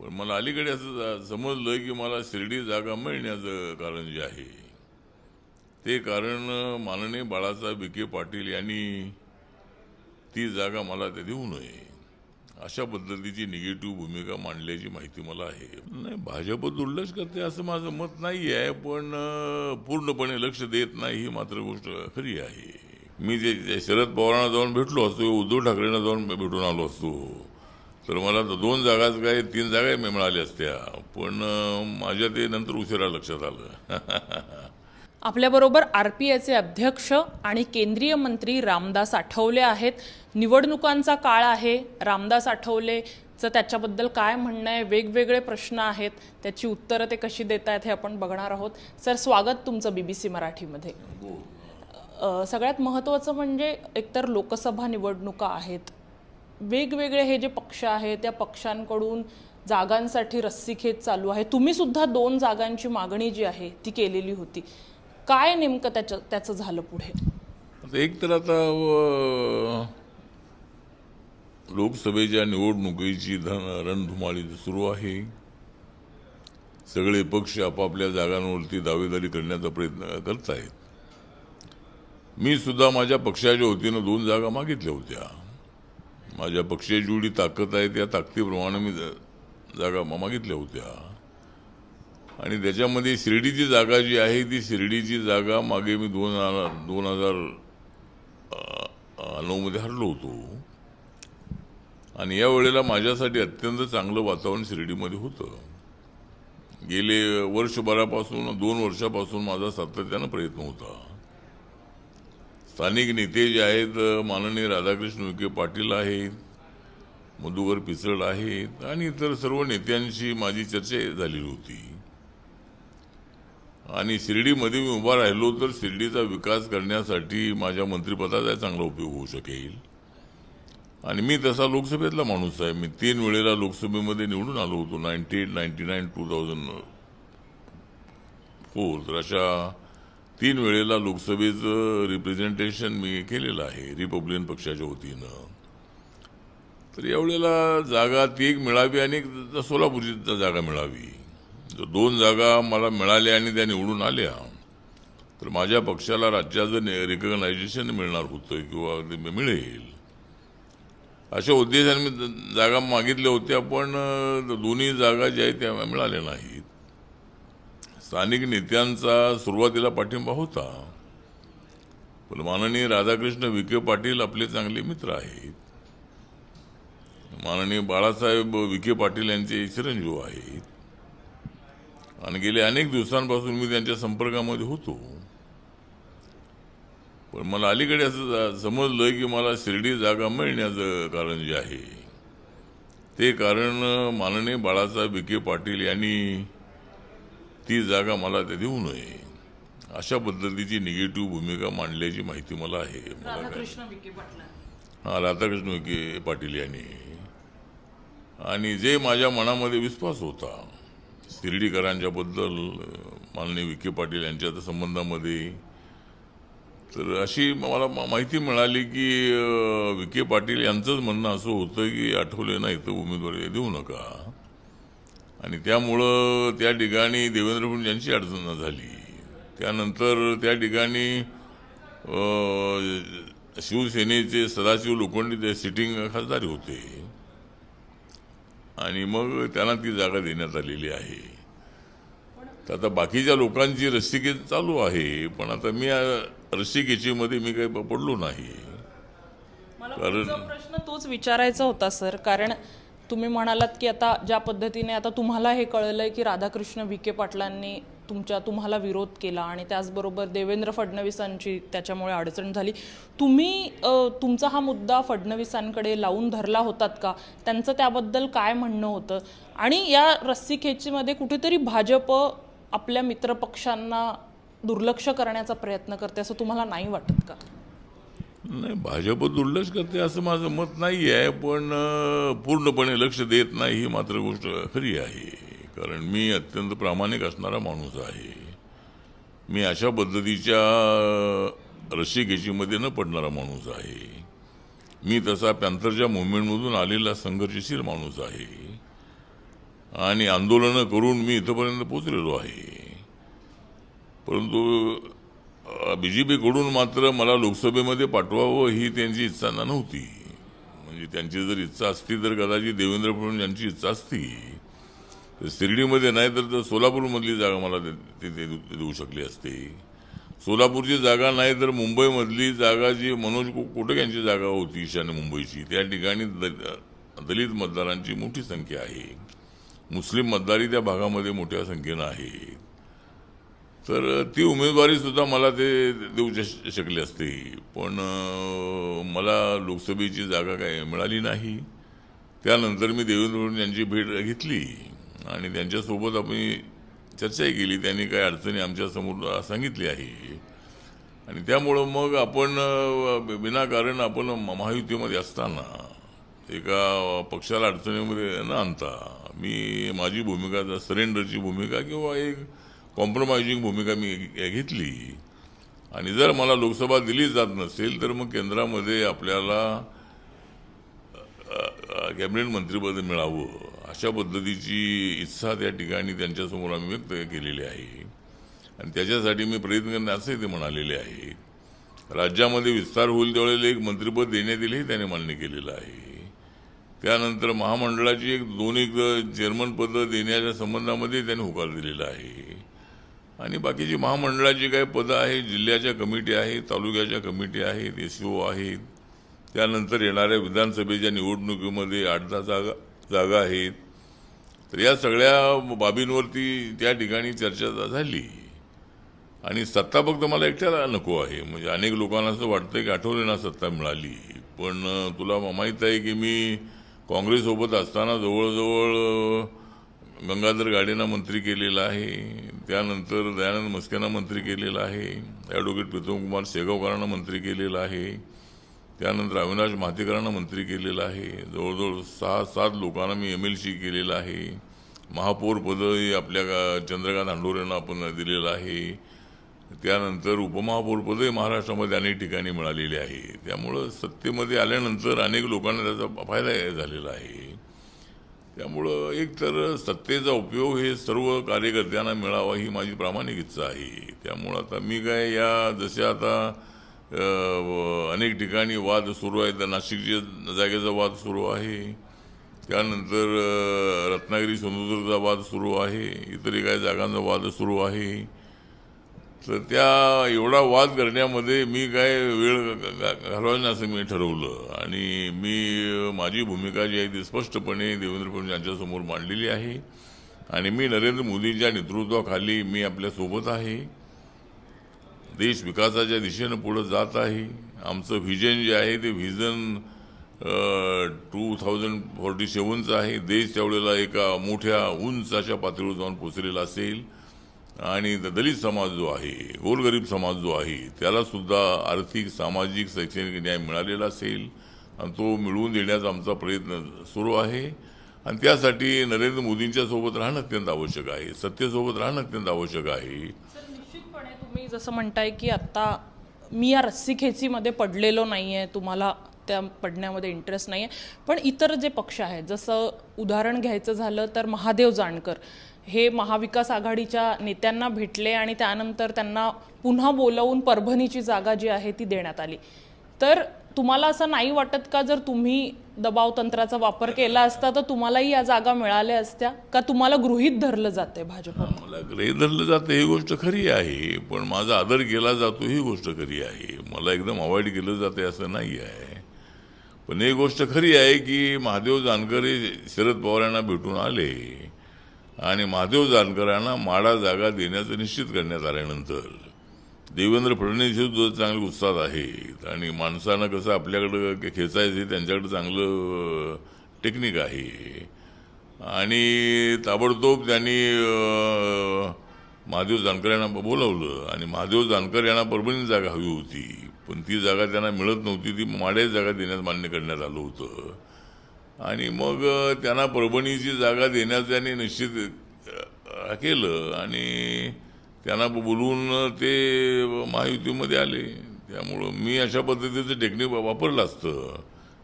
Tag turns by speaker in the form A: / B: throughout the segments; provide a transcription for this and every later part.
A: पण मला अलीकडे असं जा- समजलं की मला शिर्डी जागा मिळण्याचं कारण जे आहे. ते कारण माननीय बाळासाहेब विखे पाटील यांनी ती जागा मला ते देऊ नये. अशा पद्धतीची निगेटिव्ह भूमिका मांडल्याची माहिती मला आहे. नाही भाजप दुर्लक्ष करते असं माझं मत नाही आहे पण पूर्णपणे लक्ष देत नाही ही मात्र गोष्ट खरी आहे. मी जे शरद पवारांना जाऊन भेटलो असतो उद्धव ठाकरेंना जाऊन भेटून आलो असतो तर मला दोन जागाच काय तीन जागा मिळाल्या असत्या. पण माझ्या ते नंतर उशिरा लक्षात आलं.
B: आपल्याबरोबर आर पी आयचे अध्यक्ष आणि केंद्रीय मंत्री रामदास आठवले आहेत. निवडणुकांचा काळ आहे. रामदास आठवलेचं त्याच्याबद्दल काय म्हणणं आहे? वेगवेगळे प्रश्न आहेत. त्याची उत्तरं ते कशी देत आहेत हे आपण बघणार आहोत. सर स्वागत तुमचं बी बी सी मराठीमध्ये. अ, सगळ्यात महत्त्वाचं म्हणजे एकतर लोकसभा निवडणुका आहेत. वेगवेगळे हे जे पक्ष आहेत त्या पक्षांकडून जागांसाठी रस्सीखेच चालू आहे. तुम्ही सुद्धा दोन जागांची मागणी जी आहे ती केलेली होती. काय नेमकं त्याच्या त्याचं झालं पुढे?
A: एक तर आता लोकसभेच्या निवडणुकीची धन रणधुमाळी सुरू आहे. सगळे पक्ष आपापल्या जागांवरती दावेदारी करण्याचा प्रयत्न करत आहेत मी सुद्धा माझ्या पक्षाच्या वतीनं दोन जागा मागितल्या होत्या. माझ्या पक्षाची जेवढी ताकद आहे त्या ताकदीप्रमाणे मी जागा मा- मागितल्या होत्या. आणि त्याच्यामध्ये शिर्डीची जागा जी आहे ती शिर्डीची जागा मागे मी दोन दोन हजार नऊमध्ये हरलो होतो. आणि या वेळेला माझ्यासाठी अत्यंत चांगलं वातावरण शिर्डीमध्ये होतं. गेले वर्षभरापासून दोन वर्षापासून माझा सातत्यानं प्रयत्न होता. स्थानिक नेते जे आहेत माननीय राधाकृष्ण विखे पाटील आहेत मधुकर पिचड आहेत आणि इतर सर्व नेत्यांशी माझी चर्चा झालेली होती. आणि शिर्डीमध्ये मी उभा राहिलो तर शिर्डीचा विकास करण्यासाठी माझ्या मंत्रिपदाचा चांगला उपयोग होऊ शकेल. आणि मी तसा लोकसभेतला माणूस आहे. मी तीन वेळेला लोकसभेमध्ये निवडून आलो होतो ninety eight ninety nine two thousand four तर अशा तीन वेळेला लोकसभेचं रिप्रेझेंटेशन मी केलेलं आहे रिपब्लिकन पक्षाच्या वतीनं. तर यावेळेला जागा ती एक मिळावी आणि सोलापूरची जागा मिळावी. जर दोन जागा मला मिळाल्या आणि त्या निवडून आल्या तर माझ्या पक्षाला राज्याचं रिकग्नायझेशन मिळणार होतं किंवा ते मिळेल. अशा उद्देशाने मी जागा मागितल्या होत्या पण दोन्ही जागा ज्या आहेत त्या मिळाल्या नाही स्थानिक नेत्यांचा सुरुवातीला पाठिंबा होता. पण माननीय राधाकृष्ण विखे पाटील आपले चांगले मित्र आहेत. माननीय बाळासाहेब विखे पाटील यांचे चिरंजीव आहेत. आणि गेले अनेक दिवसांपासून मी त्यांच्या संपर्कामध्ये होतो. पण मला अलीकडे असं जा- समजलं की मला शिर्डी जागा मिळण्याचं कारण जे आहे ते कारण माननीय बाळासाहेब विखे पाटील यांनी ती जागा मला ते देऊ नये. अशा पद्धतीची निगेटिव्ह भूमिका मांडल्याची माहिती मला आहे. मला
B: राधाकृष्ण विखे पाटील
A: हा राधाकृष्ण विखे पाटील यांनी. आणि जे माझ्या मनामध्ये विश्वास होता शिर्डीकरांच्या बद्दल माननीय विखे पाटील यांच्या संबंधामध्ये तर अशी मला माहिती मिळाली की विखे पाटील यांचंच म्हणणं असं होतं की आठवले नाही तर उमेदवारी देऊ नका. आणि त्यामुळं त्या ठिकाणी देवेंद्र फडणवीस यांची अडचण झाली. त्यानंतर त्या ठिकाणी शिवसेनेचे सदाशिव लोखंडे ते सिटिंग खासदार होते. आणि मग त्यांना ती जागा देण्यात आलेली आहे. तर आता बाकीच्या लोकांची रस्सिकेच चालू आहे पण आता मी या रस्सिकेचीमध्ये मी काही पडलो नाही. कारण-
B: प्रश्न तोच विचारायचा होता सर. कारण तुम्ही म्हणालात की आता ज्या पद्धतीने आता तुम्हाला हे कळलं आहे की राधाकृष्ण विखे पाटलांनी तुमच्या तुम्हाला विरोध केला आणि त्याचबरोबर देवेंद्र फडणवीसांची त्याच्यामुळे अडचण झाली. तुम्ही तुमचा हा मुद्दा फडणवीसांकडे लावून धरला होतात का? त्यांचं त्याबद्दल काय म्हणणं होतं? आणि या रस्सीखेचीमध्ये कुठेतरी भाजप आपल्या मित्रपक्षांना दुर्लक्ष करण्याचा प्रयत्न करते असं तुम्हाला नाही वाटत का?
A: नाही भाजप दुर्लक्ष करते असं माझं मत नाही आहे पण पूर्णपणे लक्ष देत नाही ही मात्र गोष्ट खरी आहे. कारण मी अत्यंत प्रामाणिक असणारा माणूस आहे. मी अशा पद्धतीच्या अं, रस्सीखेचीमध्ये न पडणारा माणूस आहे. मी तसा पॅन्थरच्या मुवमेंटमधून आलेला संघर्षशील माणूस आहे. आणि आंदोलनं करून मी इथंपर्यंत पोचलेलो आहे. परंतु बी जे पीकडून मात्र मला लोकसभेमध्ये पाठवावं ही त्यांची इच्छा नव्हती. म्हणजे त्यांची जर इच्छा असती तर कदाचित देवेंद्र फडणवीस यांची इच्छा असती. तर शिर्डीमध्ये नाही तर तर सोलापूरमधली जागा मला ते- देऊ- शकली असते. सोलापूरची जागा नाही तर मुंबईमधली जागा जी मनोज कोटक यांची जागा होती ईशान्य मुंबईची त्या ठिकाणी द- दलित मतदारांची मोठी संख्या आहे. मुस्लिम मतदारही त्या भागामध्ये मोठ्या संख्येनं आहेत. तर ती उमेदवारी सुद्धा मला ते देऊ शकली शकले असते. पण मला लोकसभेची जागा काय मिळाली नाही. त्यानंतर मी देवेंद्र यांची भेट घेतली. आणि त्यांच्यासोबत आम्ही चर्चाही केली. त्यांनी काही अडचणी आमच्यासमोर सांगितली आहे. आणि त्यामुळं मग आपण विनाकारण आपण महायुतीमध्ये असताना एका पक्षाला अडचणीमध्ये न आणता मी माझी भूमिका सरेंडरची भूमिका किंवा एक कॉम्प्रोमाइजिंग भूमिका मी घेतली. आणि जर मला लोकसभा दिली जात नसेल तर मग केंद्रामध्ये आपल्याला कॅबिनेट मंत्रीपद मिळावं. अशा पद्धतीची इच्छा त्या ठिकाणी त्यांच्यासमोर आम्ही व्यक्त केलेली आहे. आणि त्याच्यासाठी मी प्रयत्न करणे असे ते म्हणालेले आहे. राज्यामध्ये विस्तार होईल त्यावेळेला एक मंत्रिपद देण्यात येईल हे त्याने मान्य केलेलं आहे. त्यानंतर महामंडळाची एक दोन एक चेअरमन पद देण्याच्या संबंधामध्ये त्यांनी होकार दिलेला आहे. आणि बाकीची महामंडळाची काही पदं आहेत जिल्ह्याच्या कमिटी आहेत तालुक्याच्या कमिटी आहेत एस ओ आहेत. त्यानंतर येणाऱ्या विधानसभेच्या निवडणुकीमध्ये आठ दहा जागा जागा आहेत. तर या सगळ्या बाबींवरती त्या ठिकाणी चर्चा झाली. आणि सत्ता फक्त मला एकट्याला नको आहे. म्हणजे अनेक लोकांना असं वाटतं की आठवलेना सत्ता मिळाली. पण तुला माहीत आहे की मी काँग्रेससोबत असताना जवळजवळ गंगाधर गाडेंना मंत्री केलेला आहे त्यानंतर दयानंद मस्क्यांना मंत्री केलेला आहे ॲडव्होकेट प्रीतमकुमार शेगावकरांना मंत्री केलेलं आहे त्यानंतर अविनाश महातेकरांना मंत्री केलेलं आहे जवळजवळ सहा सात लोकांना मी एम एल सी केलेलं आहे महापौर पदही आपल्या गा- चंद्रकांत हांडोरेंना आपण दिलेलं आहे त्यानंतर उपमहापौरपदही महाराष्ट्रामध्ये अनेक ठिकाणी मिळालेले आहे. त्यामुळं सत्तेमध्ये आल्यानंतर अनेक लोकांना त्याचा फायदा झालेला आहे. त्यामुळं एक तर सत्तेचा उपयोग हे सर्व कार्यकर्त्यांना मिळावा ही माझी प्रामाणिक इच्छा आहे. त्यामुळं आता मी काय या जसे आता अनेक ठिकाणी वाद सुरू आहेत. नाशिकच्या जागेचा वाद सुरू आहे. त्यानंतर रत्नागिरी सिंधुदुर्गचा वाद सुरू आहे. इतरही काही जागांचा वाद सुरू आहे. तर त्या एवढा वाद करण्यामध्ये मी काय वेळ घ- घालवायला असं मी ठरवलं. आणि मी माझी भूमिका जी आहे ती स्पष्टपणे देवेंद्र फडणवीस यांच्यासमोर मांडलेली आहे. आणि मी नरेंद्र मोदींच्या नेतृत्वाखाली मी आपल्यासोबत आहे. देश विकासाच्या दिशेनं पुढं जात आहे. आमचं व्हिजन जे आहे ते व्हिजन टू थाउजंड फोर्टी सेवनचं आहे. देश त्यावेळेला एका मोठ्या उंच अशा पातळीवर जाऊन पोचलेला असेल. आणि दलित समाज जो आहे गोरगरीब समाज जो आहे त्याला सुद्धा आर्थिक सामाजिक शैक्षणिक न्याय मिळालेला असेल आणि तो मिळवून देण्याचा आमचा प्रयत्न सुरू आहे. आणि त्यासाठी नरेंद्र मोदींच्या सोबत राहणं अत्यंत आवश्यक आहे सत्तेसोबत राहणं अत्यंत आवश्यक आहे.
B: निश्चितपणे तुम्ही जसं म्हणताय की आता मी या रस्सीखेचीमध्ये पडलेलो नाही आहे तुम्हाला त्या पडण्यामध्ये इंटरेस्ट नाही आहे पण इतर जे पक्ष आहेत जसं उदाहरण घ्यायचं झालं तर महादेव जानकर. हे महाविकास आघाडीच्या नेत्यांना भेटले आणि त्यानंतर त्यांना पुन्हा बोलवून परभणीची जागा जी आहे ती देण्यात आली. तर तुम्हाला असं नाही वाटत का जर तुम्ही दबाव तंत्राचा वापर केला असता तर तुम्हालाही या जागा मिळाल्या असत्या? का तुम्हाला गृहीत धरलं जाते भाजप
A: मला गृहीत धरलं जातं ही गोष्ट खरी आहे पण माझा आदर केला जातो ही गोष्ट खरी आहे. मला एकदम अवॉइड केलं जाते असं नाही आहे. पण एक गोष्ट खरी आहे की महादेव जानकर हे शरद पवार यांना भेटून आले. आणि महादेव जानकरांना माडा जागा देण्याचं निश्चित करण्यात आल्यानंतर देवेंद्र फडणवीस हे सुद्धा चांगले उत्साहात आहेत. आणि माणसानं कसं आपल्याकडं खेचायचं त्यांच्याकडे चांगलं टेक्निक आहे. आणि ताबडतोब त्यांनी महादेव जानकर यांना बोलवलं. आणि महादेव जानकर यांना परभणी जागा हवी होती. पण ती जागा त्यांना मिळत नव्हती. ती माड्या जागा देण्यात मान्य करण्यात आलं होतं. आणि मग त्यांना परभणीची जागा देण्याचं त्यांनी निश्चित केलं आणि त्यांना बोलवून ते महायुतीमध्ये आले. त्यामुळं मी अशा पद्धतीचं टेक्निक वापरलं असतं.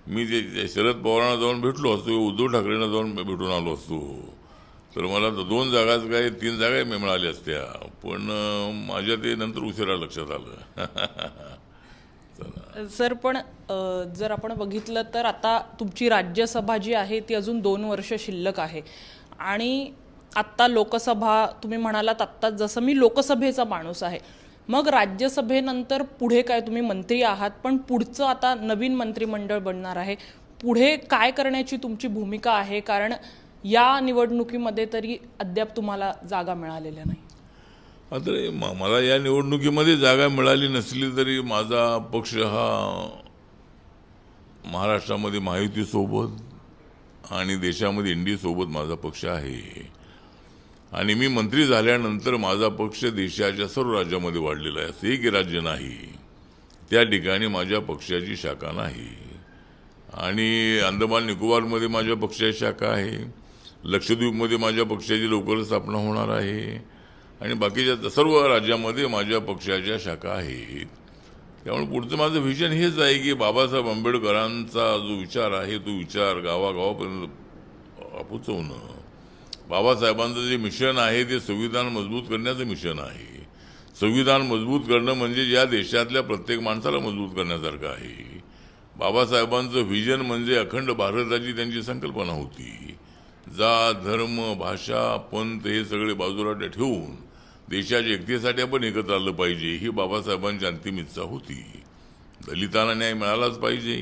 A: मी जे शरद पवारांना जाऊन भेटलो असतो उद्धव ठाकरेंना जाऊन भेटून आलो असतो. तर मला तर दोन जागाच काय तीन जागा मिळाल्या असत्या. पण माझ्या ते नंतर उशिरा लक्षात आलं.
B: सर पण जर आपण बघितलं तर आता तुमची राज्यसभा जी आहे ती अजून दोन वर्ष शिल्लक आहे. आणि आत्ता लोकसभा तुम्ही म्हणालात आत्ता जसं मी लोकसभेचा माणूस आहे. मग राज्यसभेनंतर पुढे काय तुम्ही मंत्री आहात? पण पुढचं आता नवीन मंत्रिमंडळ बनणार आहे. पुढे काय करण्याची तुमची भूमिका आहे? कारण या निवडणुकीमध्ये तरी अद्याप तुम्हाला जागा मिळालेल्या नाही.
A: मात्र मला या निवडणुकीमध्ये जागा मिळाली नसली तरी माझा पक्ष हा महाराष्ट्रामध्ये महायुतीसोबत आणि देशामध्ये इंडीसोबत माझा पक्ष आहे. आणि मी मंत्री झाल्यानंतर माझा पक्ष देशाच्या सर्व राज्यामध्ये वाढलेला आहे. असं एक राज्य नाही त्या ठिकाणी माझ्या पक्षाची शाखा नाही. आणि अंदमान निकोबारमध्ये माझ्या पक्षाची शाखा आहे. लक्षद्वीपमध्ये माझ्या पक्षाची लवकर स्थापना होणार आहे. आणि बाकीच्या सर्व राज्यामध्ये माझ्या पक्षाच्या शाखा आहेत. त्यामुळे पुढचं माझं व्हिजन हेच आहे की बाबासाहेब आंबेडकरांचा जो विचार आहे तो विचार गावागावापर्यंत पोचवणं. बाबासाहेबांचं जे मिशन आहे ते संविधान मजबूत करण्याचं मिशन आहे. संविधान मजबूत करणं म्हणजे या देशातल्या प्रत्येक माणसाला मजबूत करण्यासारखं आहे. बाबासाहेबांचं व्हिजन म्हणजे अखंड भारताची त्यांची संकल्पना होती. जात धर्म भाषा पंत हे सगळे बाजूला ठेवून देशाच्या एकतेसाठी आपण एकत्र आलं पाहिजे ही बाबासाहेबांची अंतिम इच्छा होती. दलितांना न्याय मिळालाच पाहिजे.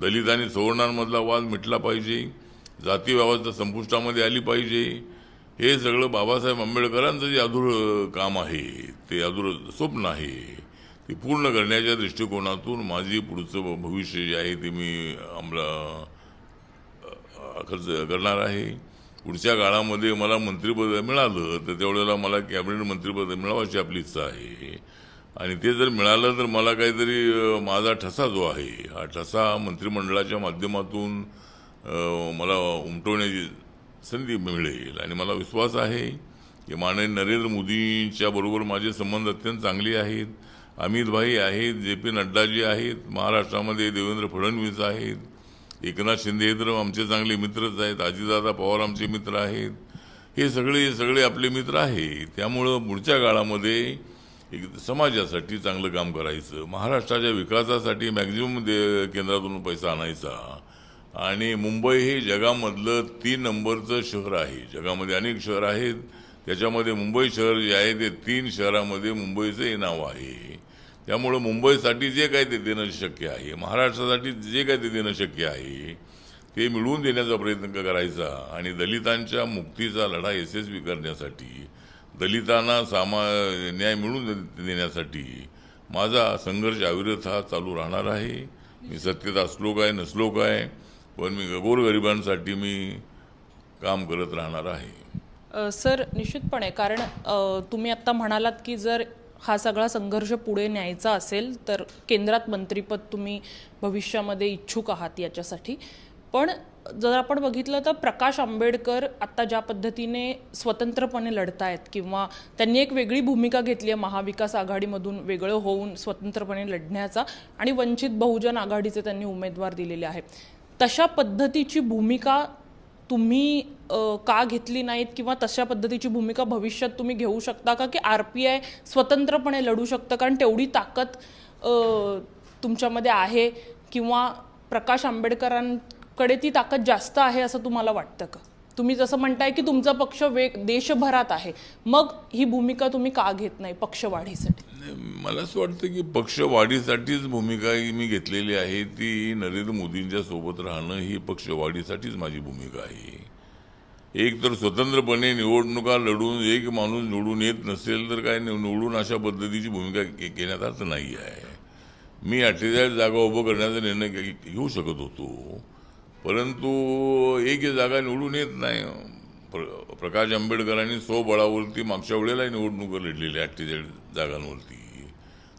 A: दलित आणि सवर्णांमधला वाद मिटला पाहिजे. जाती व्यवस्था संपुष्टामध्ये आली पाहिजे. हे सगळं बाबासाहेब आंबेडकरांचं जे अधुरं काम आहे ते अधुरं स्वप्न आहे. ते पूर्ण करण्याच्या दृष्टिकोनातून माझी पुढचं भविष्य जे आहे ते मी आम्हाला खर्च करणार आहे. पुढच्या काळामध्ये मला मंत्रिपद मिळालं तर त्यावेळेला मला कॅबिनेट मंत्रिपद मिळावायची आपली इच्छा आहे. आणि ते जर मिळालं तर मला काहीतरी माझा ठसा जो आहे हा ठसा मंत्रिमंडळाच्या माध्यमातून मला उमटवण्याची संधी मिळेल. आणि मला विश्वास आहे की माननीय नरेंद्र मोदींच्या बरोबर माझे संबंध अत्यंत चांगले आहेत. अमित भाई आहेत जे पी नड्डाजी आहेत महाराष्ट्रामध्ये देवेंद्र फडणवीस आहेत. एकनाथ शिंदे तर आमचे चांगले मित्रच आहेत आजीदादा पवार आमचे मित्र आहेत. हे सगळे सगळे आपले मित्र आहेत. त्यामुळं पुढच्या काळामध्ये एक समाजासाठी चांगलं काम करायचं महाराष्ट्राच्या विकासासाठी मॅक्झिमम दे केंद्रातून पैसा आणायचा. आणि मुंबई हे जगामधलं तीन नंबरचं शहर आहे. जगामध्ये अनेक शहर आहेत. त्याच्यामध्ये मुंबई शहर जे आहे ते तीन शहरामध्ये मुंबईचं हे नाव आहे. त्यामुळं मुंबईसाठी जे काही ते देणं शक्य आहे महाराष्ट्रासाठी जे काही ते देणं शक्य आहे ते मिळवून देण्याचा प्रयत्न करायचा आणि दलितांच्या मुक्तीचा लढा यशस्वी करण्यासाठी दलितांना सामा न्याय मिळवून दे- देण्यासाठी माझा संघर्ष अविरत हा चालू राहणार आहे. मी सत्तेत असलो काय नसलो काय पण मी गोरगरिबांसाठी मी काम करत राहणार आहे.
B: सर निश्चितपणे कारण तुम्ही आत्ता म्हणालात की जर हा सगळा संघर्ष पुढे न्यायचा असेल तर केंद्रात मंत्रीपद तुम्ही भविष्यामध्ये इच्छुक आहात याच्यासाठी. पण जर आपण बघितलं तर प्रकाश आंबेडकर आत्ता ज्या पद्धतीने स्वतंत्रपणे लढतायत किंवा त्यांनी एक वेगळी भूमिका घेतली आहे महाविकास आघाडीमधून वेगळं होऊन स्वतंत्रपणे लढण्याचा आणि वंचित बहुजन आघाडीचे त्यांनी उमेदवार दिलेले आहेत. तशा पद्धतीची भूमिका तुम्ही का घेतली नाहीत किंवा तशा पद्धतीची भूमिका भविष्यात तुम्ही घेऊ शकता का? की आर पी आय स्वतंत्रपणे लढू शकतं? कारण तेवढी ताकद तुमच्यामध्ये आहे किंवा प्रकाश आंबेडकरांकडे ती ताकद जास्त आहे असं तुम्हाला वाटतं का? तुम्ही जसं म्हणताय की तुमचा पक्ष वेग देशभरात आहे. मग ही भूमिका तुम्ही का घेत नाही पक्षवाढीसाठी?
A: वाढीसाठी मला असं वाटतं की पक्षवाढीसाठीच भूमिका मी घेतलेली आहे. ती नरेंद्र मोदींच्या सोबत राहणं ही पक्षवाढीसाठीच माझी भूमिका आहे. एक तर स्वतंत्रपणे निवडणुका लढून एक माणूस निवडून येत नसेल तर काय निवडून अशा पद्धतीची भूमिका घे- घेण्यात अर्थ नाही आहे. मी अठ्ठेचाळीस जागा उभं करण्याचा निर्णय घेऊ शकत होतो. परंतु एक जागा निवडून येत नाही. प्र- प्रकाश आंबेडकरांनी स्वबळावरती मागच्या वेळेला निवडणूक लढलेली अठ्ठेचाळीस जागांवरती.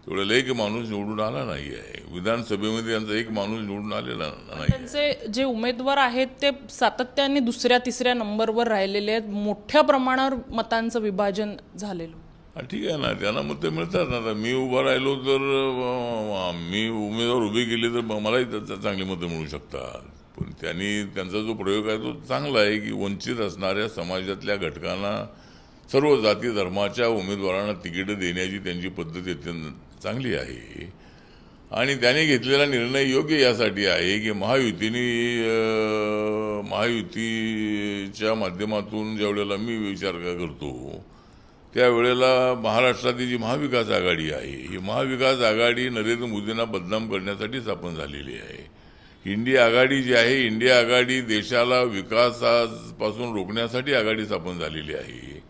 A: तेवढ्याला एक माणूस निवडून आला नाही आहे. विधानसभेमध्ये त्यांचा एक माणूस निवडून आलेला नाही
B: त्यांचे जे उमेदवार आहेत ते सातत्याने दुसऱ्या तिसऱ्या नंबरवर राहिलेले आहेत. मोठ्या प्रमाणावर मतांचं विभाजन झालेलं.
A: हा, ठीक आहे ना. त्यांना मतं मिळतात ना. आता मी उभा राहिलो तर मी उमेदवार उभे केले तर मलाही चांगली मतं मिळू शकतात. पण त्यांनी त्यांचा जो प्रयोग आहे तो चांगला आहे की वंचित असणाऱ्या समाजातल्या घटकांना सर्व जाती धर्माच्या उमेदवारांना तिकीटं देण्याची त्यांची पद्धत अत्यंत चांगली आहे. आणि त्यांनी घेतलेला निर्णय योग्य यासाठी आहे की महायुतीने महायुतीच्या माध्यमातून ज्या वेळेला मी विचार करतो त्यावेळेला महाराष्ट्रातील जी महाविकास आघाडी आहे ही महाविकास आघाडी नरेंद्र मोदींना बदनाम करण्यासाठी स्थापन झालेली आहे. इंडिया आघाडी जी आहे इंडिया आघाडी देशाला विकासापासून रोखण्यासाठी आघाडी स्थापन झालेली आहे.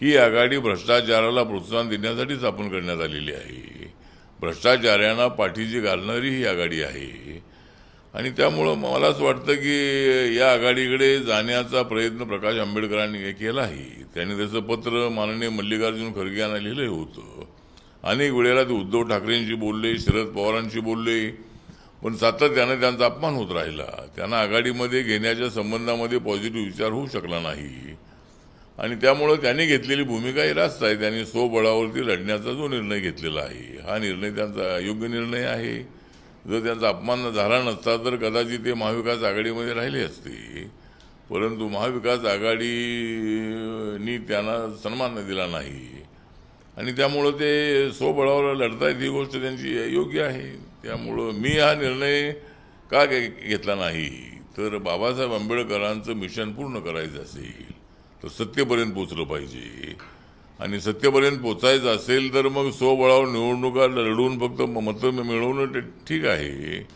A: ही आघाडी भ्रष्टाचाराला प्रोत्साहन देण्यासाठी स्थापन करण्यात आलेली आहे. भ्रष्टाचाऱ्यांना पाठीची घालणारी ही आघाडी आहे. आणि त्यामुळं मला असं वाटतं की या आघाडीकडे जाण्याचा प्रयत्न प्रकाश आंबेडकरांनी केला आहे. त्यांनी त्याचं पत्र माननीय मल्लिकार्जुन खरगे यांना लिहिलं होतं. अनेक वेळेला ते उद्धव ठाकरेंशी बोलले शरद पवारांशी बोलले पण सातत्यानं त्यांचा अपमान होत राहिला. त्यांना आघाडीमध्ये घेण्याच्या संबंधामध्ये पॉझिटिव्ह विचार होऊ शकला नाही. आणि त्यामुळं त्यांनी घेतलेली भूमिका ही रास्त आहे. त्यांनी स्वबळावरती लढण्याचा जो निर्णय घेतलेला आहे हा निर्णय त्यांचा योग्य निर्णय आहे. जर त्यांचा अपमान झाला नसता तर कदाचित ते महाविकास आघाडीमध्ये राहिले असते. परंतु महाविकास आघाडीनी त्यांना सन्मान दिला नाही. आणि त्यामुळं ते स्वबळावर लढतायत ही गोष्ट त्यांची योग्य आहे. त्यामुळं मी हा निर्णय का घे घेतला नाही? तर बाबासाहेब आंबेडकरांचं मिशन पूर्ण करायचं असेल तर सत्तेपर्यंत पोचलं पाहिजे. आणि सत्तेपर्यंत पोचायचं असेल तर मग स्वबळावर निवडणुका लढवून फक्त मतं मिळवणं ते ठीक आहे.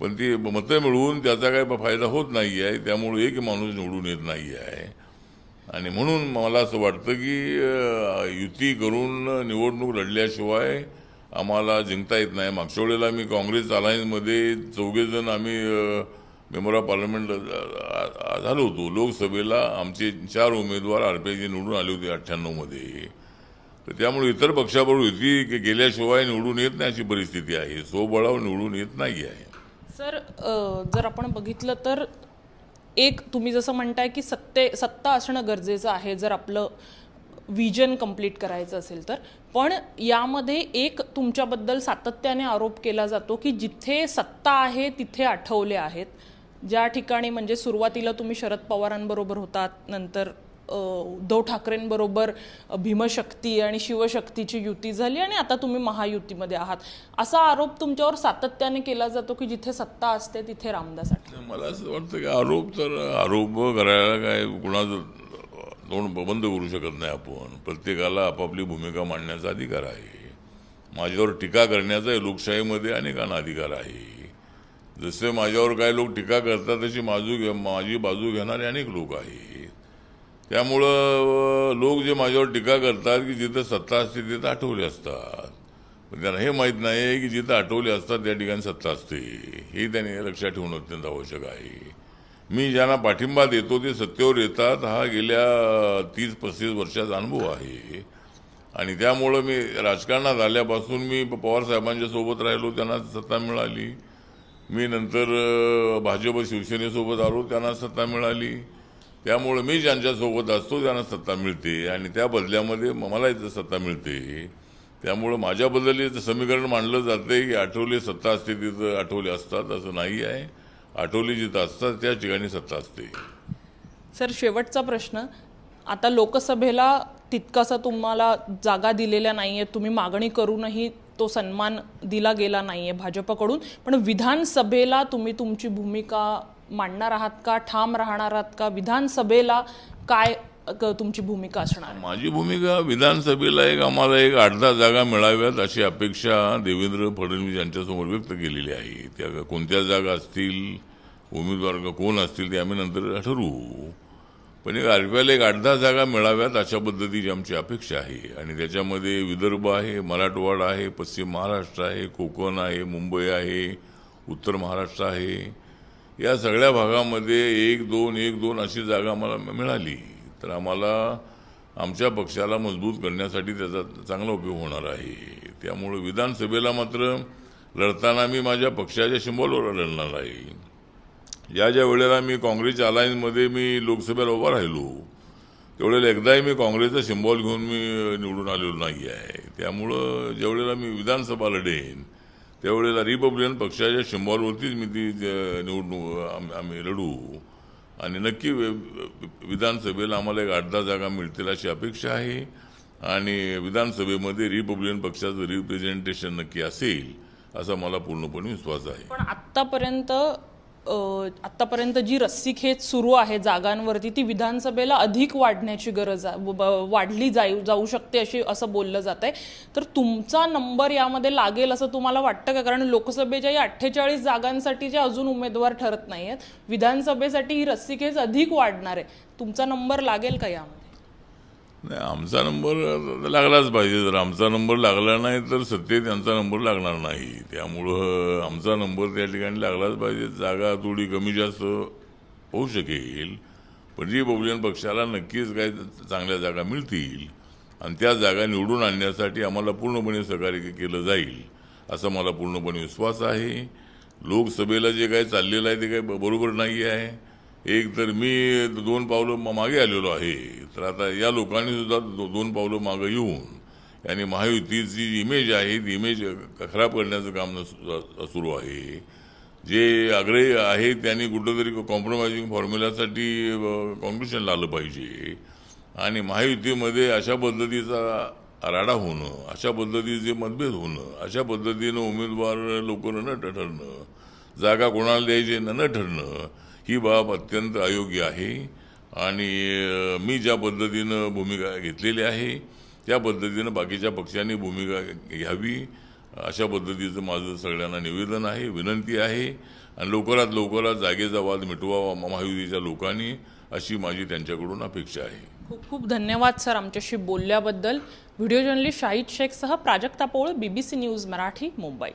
A: पण ती मतं मिळवून त्याचा काही फायदा होत नाही आहे त्यामुळे एक माणूस निवडून येत नाही आहे. आणि म्हणून मला असं वाटतं की युती करून निवडणूक लढल्याशिवाय आम्हाला जिंकता येत नाही. मागच्या वेळेला मी काँग्रेस अलायन्समध्ये चौघेजण आम्ही मेंबर ऑफ पार्लमेंट झालो होतो. लोकसभेला आमचे चार उमेदवार आरपीआयचे निवडून आले होते अठ्ठ्याण्णवमध्ये. तर त्यामुळे इतर पक्षाबरोबर युती की गेल्याशिवाय निवडून येत नाही अशी परिस्थिती आहे. स्वबळावर निवडून येत नाही आहे.
B: सर जर आपण बघितलं तर एक तुम्ही जसं म्हणताय की सत्ते सत्ता असणं गरजेचं आहे. जर आपलं विजन कंप्लीट करायचं असेल तर. पण यामध्ये एक तुमच्याबद्दल सातत्याने आरोप केला जातो की जिथे सत्ता आहे तिथे आठवले आहेत. ज्या ठिकाणी म्हणजे सुरुवातीला तुम्ही शरद पवारांबरोबर होतात नंतर उद्धव ठाकरेंबरोबर भीमशक्ती आणि शिवशक्तीची युती झाली आणि आता तुम्ही महायुतीमध्ये आहात. असा आरोप तुमच्यावर सातत्याने केला जातो की जिथे सत्ता असते तिथे रामदास आठवले.
A: मला असं वाटतं की आरोप तर आरोप करायला काय कुणाचं तोंड बंद करू शकत नाही आपण. प्रत्येकाला आपापली भूमिका मांडण्याचा अधिकार आहे. माझ्यावर टीका करण्याचा लोकशाहीमध्ये अनेकांना अधिकार आहे. जसे माझ्यावर काही लोक टीका करतात तशी माझू घे माझी बाजू घेणारे अनेक लोक आहेत. त्यामुळं लोक जे माझ्यावर टीका करतात की जिथं सत्ता असते तिथं आठवले असतात. पण त्यांना हे माहीत नाही आहे की जिथं आठवले असतात त्या ठिकाणी सत्ता असते. हे त्यांनी लक्षात ठेवणं अत्यंत आवश्यक आहे. मी ज्यांना पाठिंबा देतो ते सत्तेवर येतात. हा गेल्या तीस पस्तीस वर्षाचा अनुभव आहे. आणि त्यामुळं मी राजकारणात आल्यापासून मी पवारसाहेबांच्या सोबत राहिलो त्यांना सत्ता मिळाली. मी नंतर भाजप शिवसेनेसोबत आलो त्यांना सत्ता मिळाली. त्यामुळं मी ज्यांच्यासोबत असतो त्यांना सत्ता मिळते. आणि त्या बदल्यामध्ये मला इथं सत्ता मिळते. त्यामुळं माझ्याबद्दल समीकरण मांडलं जातं की आठवले सत्ता असते तिथं आठवले असतात असं नाही आहे. आठवले जिथं असतात त्या ठिकाणी सत्ता असते.
B: सर शेवटचा प्रश्न. आता लोकसभेला तितकासा तुम्हाला जागा दिलेल्या नाही आहे तुम्ही मागणी करूनही तो सन्मान दिला गेला नाही आहे भाजपकडून. पण विधानसभेला तुम्ही तुमची भूमिका मांडणार आहात का ठाम राहणार आहात का? विधानसभेला काय क- तुमची भूमिका असणार? आहे?
A: माझी भूमिका विधानसभेला एक आम्हाला एक आठ दहा जागा मिळाव्यात अशी अपेक्षा देवेंद्र फडणवीस यांच्यासमोर व्यक्त केलेली आहे. त्या कोणत्या जागा असतील उमेदवार कोण असतील ते आम्ही नंतर ठरवू. पण एक आरपीआयला एक आठ दहा जागा मिळाव्यात अशा पद्धतीची आमची अपेक्षा आहे. आणि त्याच्यामध्ये विदर्भ आहे मराठवाडा आहे पश्चिम महाराष्ट्र आहे कोकण आहे मुंबई आहे उत्तर महाराष्ट्र आहे. या सगळ्या भागामध्ये एक दोन एक दोन अशी जागा आम्हाला मिळाली. तर आम्हाला आमच्या पक्षाला मजबूत करण्यासाठी त्याचा चांगला उपयोग होणार आहे. त्यामुळे विधानसभेला मात्र लढताना मी माझ्या पक्षाच्या शिंबॉलवर लढणार आहे. ज्या ज्या वेळेला मी काँग्रेसच्या अलायन्समध्ये मी लोकसभेला उभा राहिलो त्यावेळेला एकदाही मी काँग्रेसचा सिंबॉल घेऊन मी निवडून आलेलो नाही आहे. त्यामुळं ज्यावेळेला मी विधानसभा लढेन त्यावेळेला रिपब्लिकन पक्षाच्या सिंबॉलवरतीच मी ती निवडणूक आम्ही लढू. आणि नक्की विधानसभेला आम्हाला एक आठ दहा जागा मिळतील अशी अपेक्षा आहे. आणि विधानसभेमध्ये रिपब्लिकन पक्षाचं रिप्रेझेंटेशन नक्की असेल असा मला पूर्णपणे विश्वास आहे.
B: पण आत्तापर्यंत आत्तापर्यंत जी रस्सीखेच सुरू आहे जागांवरती ती विधानसभेला अधिक वाढण्याची गरज आहे वाढली जाऊ जाऊ शकते अशी असं बोललं जात आहे तर तुमचा नंबर यामध्ये लागेल असं तुम्हाला वाटतं का? कारण लोकसभेच्या या अठ्ठेचाळीस जागांसाठीचे अजून उमेदवार ठरत नाही आहेत विधानसभेसाठी ही रस्सीखेच अधिक वाढणार आहे. तुमचा नंबर लागेल का यामध्ये?
A: नाही आमचा नंबर लागलाच पाहिजे. जर आमचा नंबर लागला नाही तर सत्तेत यांचा नंबर लागणार नाही. त्यामुळं आमचा नंबर त्या ठिकाणी लागलाच पाहिजे. जागा थोडी कमी जास्त होऊ शकेल. पण बहुजन पक्षाला नक्कीच काही चांगल्या जागा मिळतील आणि त्या जागा निवडून आणण्यासाठी आम्हाला पूर्णपणे सहकार्य केलं जाईल असा मला पूर्णपणे विश्वास आहे. लोकसभेला जे काही चाललेलं आहे ते काही ब- बरोबर नाही आहे. एक तर मी दोन पावलं मागे आलेलो आहे. तर आता या लोकांनी सुद्धा दो- दोन पावलं मागे येऊन आणि महायुतीची जी इमेज आहे ती इमेज खराब करण्याचं काम सुरू आहे. जे आग्रही आहे त्यांनी कुठंतरी कॉम्प्रोमाइजिंग फॉर्म्युल्यासाठी कॉन्क्ल्युशनला आलं पाहिजे. आणि महायुतीमध्ये अशा पद्धतीचा राडा होणं अशा पद्धतीचे मतभेद होणं अशा पद्धतीनं उमेदवार लवकर न ठरणं जागा कोणाला द्यायचे न न ठरणं ही बाब अत्यंत अयोग्य आहे. आणि मी ज्या पद्धतीनं भूमिका घेतलेली आहे त्या पद्धतीनं बाकीच्या पक्षांनी भूमिका घ्यावी अशा पद्धतीचं माझं सगळ्यांना निवेदन आहे विनंती आहे. आणि लवकरात लवकरात जागेचा वाद मिटवावा महायुतीच्या लोकांनी अशी माझी त्यांच्याकडून अपेक्षा आहे.
B: खूप खूप धन्यवाद सर आमच्याशी बोलल्याबद्दल. व्हिडिओ जर्नलिस्ट शाहिद शेखसह प्राजक्ता पोळ बीबीसी न्यूज मराठी मुंबई.